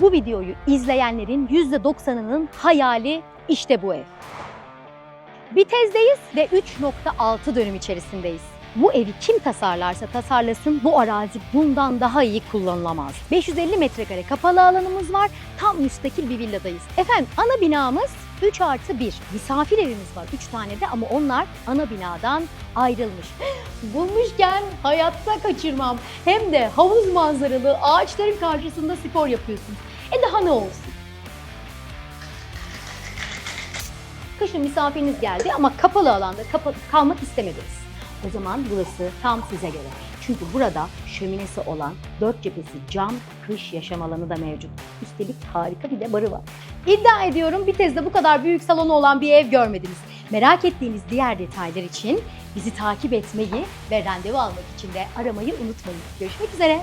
Bu videoyu izleyenlerin %90'ının hayali işte bu ev. Bitez'deyiz ve 3.6 dönüm içerisindeyiz. Bu evi kim tasarlarsa tasarlasın bu arazi bundan daha iyi kullanılamaz. 550 metrekare kapalı alanımız var. Tam müstakil bir villadayız. Efendim ana binamız 3 artı 1. Misafir evimiz var 3 tane de ama onlar ana binadan ayrılmış. Bulmuşken hayatta kaçırmam. Hem de havuz manzaralı ağaçların karşısında spor yapıyorsunuz. E daha ne olsun? Kışın misafiriniz geldi ama kapalı alanda kapa- kalmak istemediniz. O zaman burası tam size göre. Çünkü burada şöminesi olan dört cephesi cam kış yaşam alanı da mevcut. Üstelik harika bir de barı var. İddia ediyorum Bitez'de bu kadar büyük salonu olan bir ev görmediniz. Merak ettiğiniz diğer detaylar için bizi takip etmeyi ve randevu almak için de aramayı unutmayın. Görüşmek üzere.